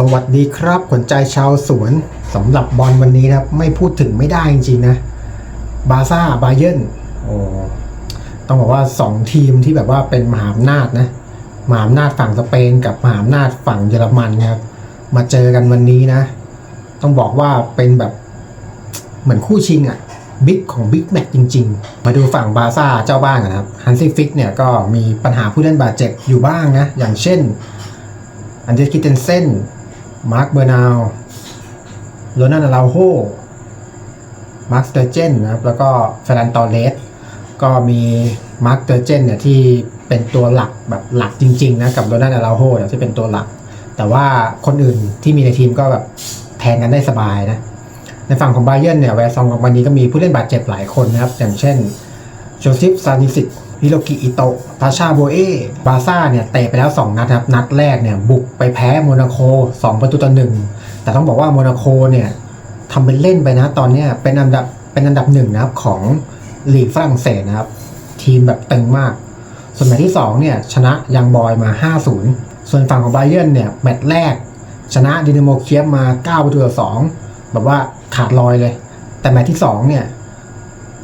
สวัสดีครับขวัญใจชาวสวนสำหรับบอลวันนี้นะไม่พูดถึงไม่ได้จริงๆนะ บาซ่าบาเย r n โอ้ต้องบอกว่าสองทีมที่แบบว่าเป็นมหาอำนาจนะมหาอำนาจฝั่งสเปนกับมหาอำนาจฝั่งเยอรมันครับมาเจอกันวันนี้นะ ต้องบอกว่าเป็นแบบเหมือนคู่ชิงอะบิ๊กของบิ๊กแมตจริง ๆ มาดูฝั่งบาซ่าเจ้าบ้านนนะครับฮันซี่ฟิกเนี่ยก็มีปัญหาผู้เล่นบาดเจ็บอยู่บ้างนะ อย่างเช่น อันเดรสกิเตนเซน มาร์คเบอร์นาวโรนันอาราโฮมาร์คสเตอร์เจนนะครับ แล้วก็เฟรันตอเรสก็มีมาร์คสเตอร์เจนเนี่ยที่เป็นตัวหลักแบบหลักจริงๆนะกับโรนันอาราโฮเนี่ยที่เป็นตัวหลัก แต่ว่าคนอื่นที่มีในทีมก็แบบแทนกันได้สบายนะ ในฝั่งของไบเย r n เนี่ยแวร์ซองของวันนี้ก็มีผู้เล่นบาดเจ็บหลายคนนะครับ อย่างเช่นโจซิฟซานิสิต ฮิโรกิอิโตะทาชาโบเอบาซ่าเนี่ยเตะไปแล้ว 2 นัดครับ นัดแรกเนี่ยบุกไปแพ้โมนาโค2ประตูต่อหนึ่งแต่ต้องบอกว่าโมนาโคเนี่ยทำเป็นเล่นไปนะตอนเนี้ยเป็นอันดับเป็นอันดับหนึ่งนะครับของลีกฝรั่งเศสนะครับ ทีมแบบตึงมาก ส่วนแมตช์ที่2เนี่ยชนะยังบอยมา 5-0 ส่วนฝั่งของไบเย r n เนี่ยแมตช์แรก ชนะดินาโมเคียฟมา 9 ประตูต่อ2แบบว่าขาดลอยเลย แต่แมตช์ที่2เนี่ย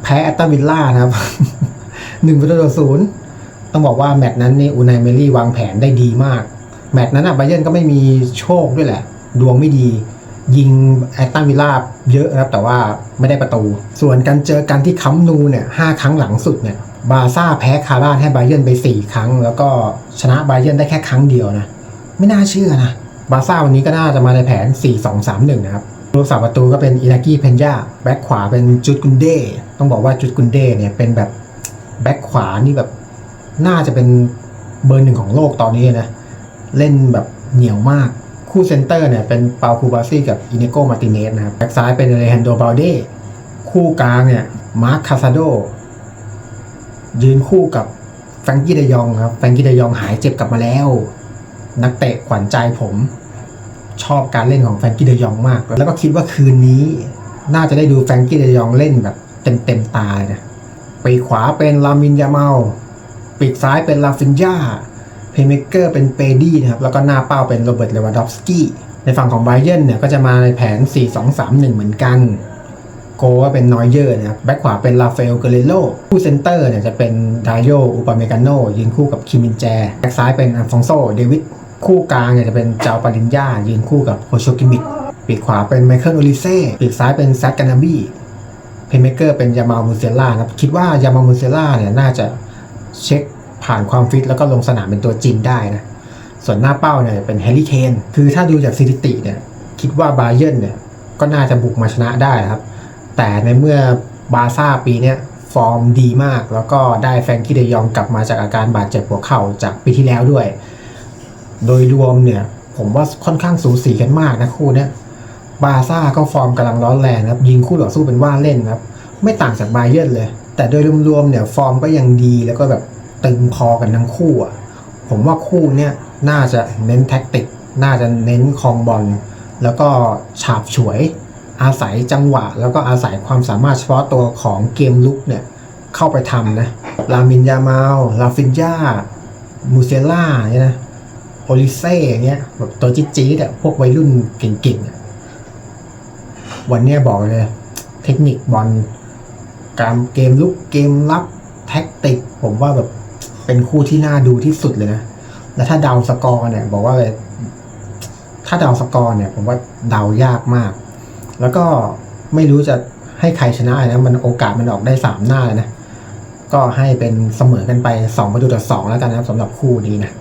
แพ้แอตตันวิลล่านะครับ หนึ่งประตูต่อศูนย์ต้องบอกว่าแมตช์นั้นนี่อูนายเมลี่วางแผนได้ดีมาก แมตช์นั้นอะไบเย r n ก็ไม่มีโชคด้วยแหละ ดวงไม่ดี ยิงแอตตันวิลล่าเยอะนะครับ แต่ว่าไม่ได้ประตู ส่วนการเจอกันที่คัมนูเนี่ยห้าครั้งหลังสุดเนี่ยบาซ่าแพ้คาบ้าให้ไบเย r n ไป 4 ครั้ง แล้วก็ชนะไบเย r n ได้แค่ครั้งเดียวนะ ไม่น่าเชื่อนะ บาซ่าวันนี้ก็น่าจะมาในแผน 4-2-3-1 นะครับรูปสาประตูก็เป็นอินากิเพนยาแบ็คขวาเป็นจุดกุนเดต้องบอกว่าจุดกุนเดเนี่ยเป็นแบบ แบ็คขวานี่แบบน่าจะเป็นเบอร์หนึ่งของโลกตอนนี้นะ เล่นแบบเหนียวมาก คู่เซนเตอร์เนี่ยเป็นเปาคูบาซี่กับอินิโกมาติเนสนะครับแบ็คซ้ายเป็นเรฮันโดบาลเดคู่กลางเนี่ยมาร์คคาซาโดยืนคู่กับแฟรงกี้เดยองครับแฟรงกี้เดยองหายเจ็บกลับมาแล้ว นักเตะขวัญใจผมชอบการเล่นของแฟรงกี้เดยองมาก แล้วก็คิดว่าคืนนี้ น่าจะได้ดูแฟรงกี้เดยองเล่นแบบเต็มเต็มตาเลยนะ ปีกขวาเป็นลามินยาเมาปีกซ้ายเป็นลาฟินยาเพย์เมเกอร์เป็นเปดี้นะครับ แล้วก็หน้าเป้าเป็นโรเบิร์ตเลวานดอฟสกี้ในฝั่งของไบเย r n เนี่ยก็จะมาในแผน 4-2-3-1 เหมือนกัน โกก็เป็นนอยเยอร์นะครับ แบ็คขวาเป็นราฟาเอลเกเรโลคู่เซนเตอร์เนี่ยจะเป็นดาโยอุปาเมกาโนยืนคู่กับคิมินแจ แบ็คซ้ายเป็นอัลฟองโซเดวิดคู่กลางเนี่ยจะเป็นเจ้าปารินยายืนคู่กับโฮโชกิมิดปีกขวาเป็นไมเคิลโอลิเซ่ปีกซ้ายเป็นแซดกานาบี เพย์เมเกอร์เป็นยามามูเซล่านะครับคิดว่ายามามูเซล่าเนี่ยน่าจะเช็คผ่านความฟิตแล้วก็ลงสนามเป็นตัวจริงได้นะส่วนหน้าเป้าเนี่ยเป็นแฮร์รี่เคนคือถ้าดูจากสถิติเนี่ยคิดว่าบาเย r n เนี่ยก็น่าจะบุกมาชนะได้นะครับ แต่ในเมื่อบาซ่าปีนี้ฟอร์มดีมาก แล้วก็ได้แฟรงกี้เดยองกลับมาจากอาการบาดเจ็บหัวเข่าจากปีที่แล้วด้วย โดยรวมเนี่ยผมว่าค่อนข้างสูสีกันมากนะคู่เนี้ย บาซ่าก็ฟอร์มกำลังร้อนแรงนะครับ ยิงคู่ต่อสู้เป็นว่าเล่นนะครับ ไม่ต่างจากบาเย r n เลย แต่โดยรวมๆเนี่ยฟอร์มก็ยังดีแล้วก็แบบตึงพอกันทั้งคู่อะผมว่าคู่เนี้ยน่าจะเน้นแท็กติก น่าจะเน้นคองบอลแล้วก็ฉาบฉวย อาศัยจังหวะ แล้วก็อาศัยความสามารถเฉพาะตัวของเกมลุกเนี่ยเข้าไปทำนะลามินยามาลลาฟินยามูเซล่าเนี่ยนะโอลิเซ่อย่างเงี้ยแบบตัวจี๊ดๆอะพวกวัยรุ่นเก่งๆอะ วันนี้บอกเลย เทคนิคบอลการเกมลุกเกมรับแท็กติก ผมว่าแบบเป็นคู่ที่น่าดูที่สุดเลยนะ แล้วถ้าเดาสกอร์เนี่ย บอกว่าเลย ถ้าเดาสกอร์เนี่ย ผมว่าเดายากมาก แล้วก็ไม่รู้จะให้ใครชนะนะมันโอกาสมันออกได้สามหน้าเลยนะ ก็ให้เป็นเสมอกันไปสองประตูต่อสองแล้วกันนะครับสำหรับคู่นี้นะ